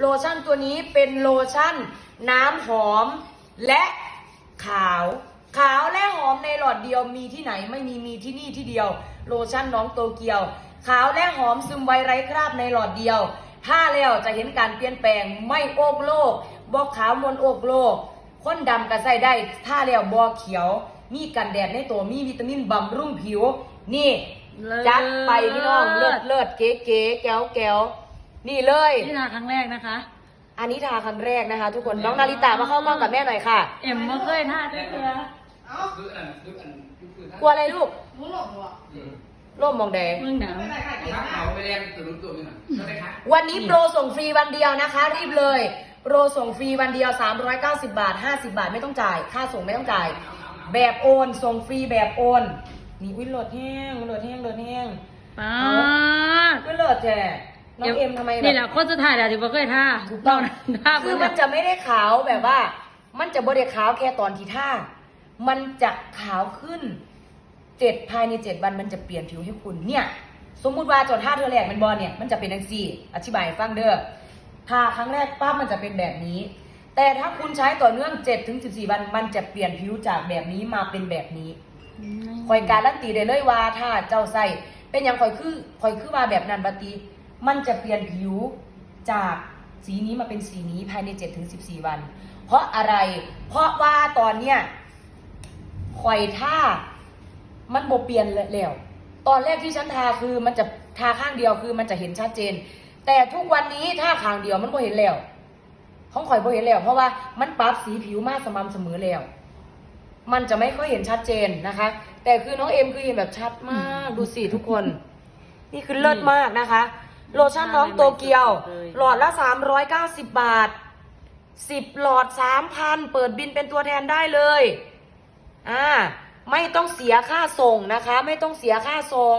โลชั่นตัวนี้เป็นโลชั่น น้ำหอมและขาว ขาวและหอมในหลอดเดียวมีที่ไหนไม่มีมีที่นี่ที่เดียว โลชั่นน้องโตเกียว ขาวและหอมซึมไวไร้คราบในหลอดเดียว ถ้าแล้วจะเห็นการเปลี่ยนแปลงไม่โอกโลกบอกขาวมนโอกโลกคนดำก็ใส่ได้ถ้าแล้วบอเขียว มีกันแดดในตัวมีวิตามินบำรุงผิว นี่เลิศจัดไปพี่น้องเลิศเลิศเก๋เก๋แก้วแก้ว นี่เลย นี่นาครั้งแรกนะคะ อันนี้ทาครั้งแรกนะคะ ทุกคนน้องนาริตามาเข้ากล้องกับแม่หน่อยค่ะ เอ็มไม่เคยท่าเตือคืออันคืออันคือคือกลัวอะไรลูกรู้หรอกวะร่มมองแดงเมืองหนาวไม่ได้ค่ะเก่งถ้ามาเขากไปแรงตัวรู้ตัวนี่หน่อยได้ไหมคะวันนี้โปรส่งฟรีวันเดียวนะคะ รีบเลยโปรส่งฟรีวันเดียว 390 บาท 50 บาทไม่ต้องจ่าย ค่าส่งไม่ต้องจ่าย แบบโอนส่งฟรีแบบโอนนี่อุ้ยโหลดแห้งโหลดแห้งโหลดแห้งป้าดก็โหลดแท้ น้องเอ็มทำไมแบนี่บแหละคนสุดท้ายแหละที่บ่เคยท่าถูกต้องท่าคือมันจะไม่ได้ขาวแบบว่า มันจะบ่ได้ขาวแค่ตอนที่ท่า มันจะขาวขึ้นเจ็ดภายในเจ็ดวันมันจะเปลี่ยนผิวให้คุณเนี่ย สมมุติว่าจนท่าเธอแรกมันบอลเนี่ยมันจะเป็นดังซี่ อธิบายให้ฟังเด้อทาครั้งแรกปั๊บมันจะเป็นแบบนี้ แต่ถ้าคุณใช้ต่อเนื่อง7ถึง14วัน มันจะเปลี่ยนผิวจากแบบนี้มาเป็นแบบนี้คอยการันตีได้เลยว่าถ้าเจ้าใส่เป็นอย่างคอยคือคอยคือว่าแบบนั้นบัดตี มันจะเปลี่ยนผิวจากสีนี้มาเป็นสีนี้ภายใน7ถึง14 วัน เพราะอะไร เพราะว่าตอนเนี้ยคอยท่ามันโบเปลี่ยนแล้วตอนแรกที่ฉันทาคือมันจะทาข้างเดียวคือมันจะเห็นชัดเจน แต่ทุกวันนี้ถ้าข้างเดียวมันโบเห็นแล้วของข่อยโบเห็นแล้ว เพราะว่ามันปรับสีผิวมากสม่ำเสมอแล้ว มันจะไม่ค่อยเห็นชัดเจนนะคะ แต่คือน้องเอ็มคือเห็นแบบชัดมาก ดูสิทุกคน นี่คือเลิศมากนะคะ โลชั่นน้องโตเกียว หลอดละ 390 บาท 10 หลอด 3,000 เปิดบินเป็นตัวแทนได้เลย อ่า ไม่ต้องเสียค่าส่งนะคะ ไม่ต้องเสียค่าส่ง